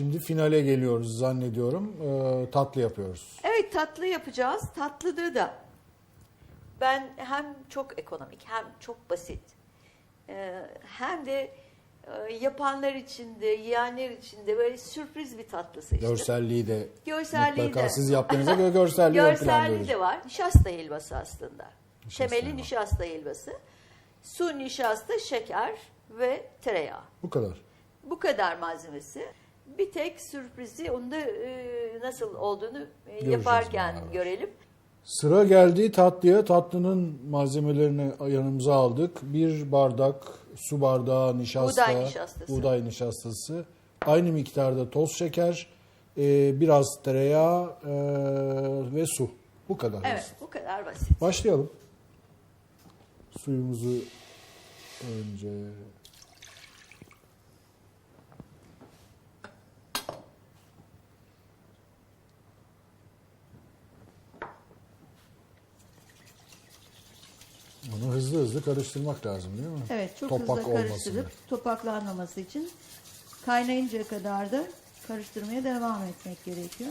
Şimdi finale geliyoruz zannediyorum. Ee, tatlı yapıyoruz. Evet tatlı yapacağız. Tatlıda da ben hem çok ekonomik hem çok basit e, hem de e, yapanlar için de yiyenler için de böyle sürpriz bir tatlı seçtim. Görselliği de Görselliği mutlaka de. siz yaptığınızda göre görselliği Görselliği de var. Nişasta helvası aslında. Nişasta Temeli helva. nişasta helvası. Su, nişasta, şeker ve tereyağı. Bu kadar. Bu kadar malzemesi. Bir tek sürprizi onu da e, nasıl olduğunu e, Göreceğiz yaparken beraber. görelim. Sıra geldi tatlıya. Tatlının malzemelerini yanımıza aldık. Bir bardak su bardağı nişasta, Buğday nişastası. buğday nişastası, aynı miktarda toz şeker, e, biraz tereyağı e, ve su. Bu kadar. Evet bu kadar basit. Başlayalım. Suyumuzu önce Bunu hızlı hızlı karıştırmak lazım değil mi? Evet çok Topak hızlı karıştırıp diye. topaklanmaması için kaynayıncaya kadar da karıştırmaya devam etmek gerekiyor.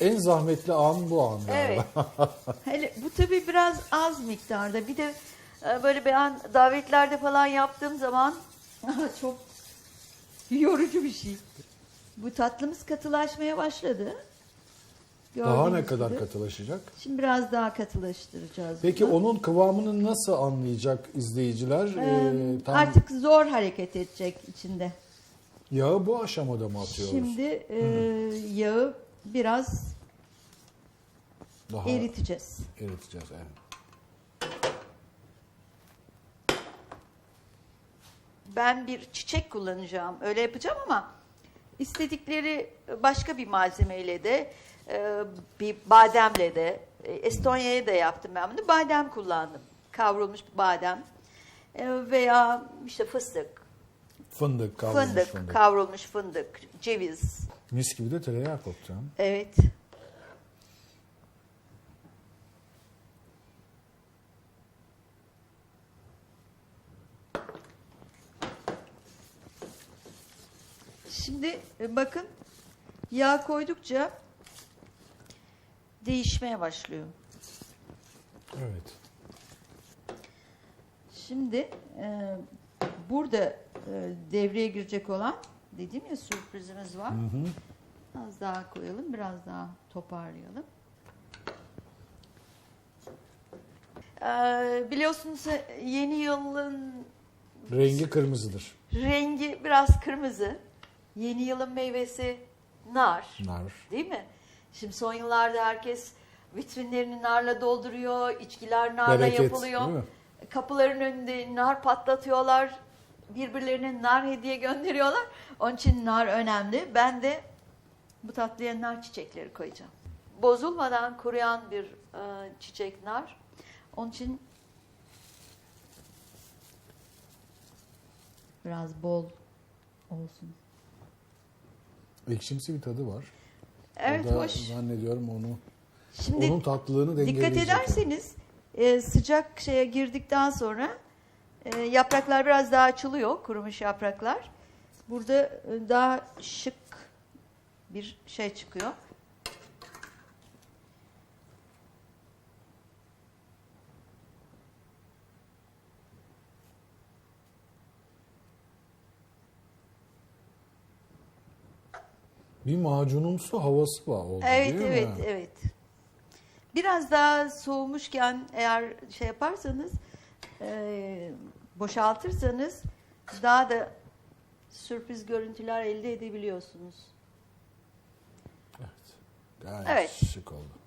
En zahmetli an bu an. Evet. Hele Bu tabii biraz az miktarda. Bir de e, böyle ben davetlerde falan yaptığım zaman çok yorucu bir şey. Bu tatlımız katılaşmaya başladı. Daha ne kadar gibi. katılaşacak? Şimdi biraz daha katılaştıracağız. Peki bunu. onun kıvamını nasıl anlayacak izleyiciler? Ee, Ee, tam Artık zor hareket edecek içinde. yağı bu aşamada mı atıyoruz? Şimdi e, yağı biraz Daha eriteceğiz. eriteceğiz. Evet. ben bir çiçek kullanacağım. Öyle yapacağım ama istedikleri başka bir malzemeyle de e, bir bademle de e, Estonya'ya da yaptım ben bunu. Badem kullandım. Kavrulmuş badem E, veya işte fıstık, Fındık, kavrulmuş fındık, fındık. kavrulmuş fındık, ceviz. Mis gibi de tereyağı ha. Evet. Şimdi e, bakın yağ koydukça değişmeye başlıyor. Evet. Şimdi e, burada e, devreye girecek olan dedim ya sürprizimiz var. Az daha koyalım, biraz daha toparlayalım. Ee, biliyorsunuz yeni yılın Rengi kırmızıdır. rengi biraz kırmızı. Yeni yılın meyvesi nar. Nar. Değil mi? Şimdi son yıllarda herkes vitrinlerini narla dolduruyor, içkiler narla Bereket, yapılıyor. Kapıların önünde nar patlatıyorlar, birbirlerine nar hediye gönderiyorlar. Onun için nar önemli. Ben de bu tatlıya nar çiçekleri koyacağım. Bozulmadan kuruyan bir e, çiçek nar. Onun için Biraz bol olsun. Ekşimsi bir tadı var. evet o da hoş. zannediyorum onu Şimdi onun tatlılığını Dikkat dengeleyecek. ederseniz e, sıcak şeye girdikten sonra e, yapraklar biraz daha açılıyor, kurumuş yapraklar. Burada e, daha şık bir şey çıkıyor. Bir macunumsu havası var oldu Evet, değil evet, mi? evet. Biraz daha soğumuşken eğer şey yaparsanız, e, boşaltırsanız daha da sürpriz görüntüler elde edebiliyorsunuz. Evet. Gayet Evet. şık oldu.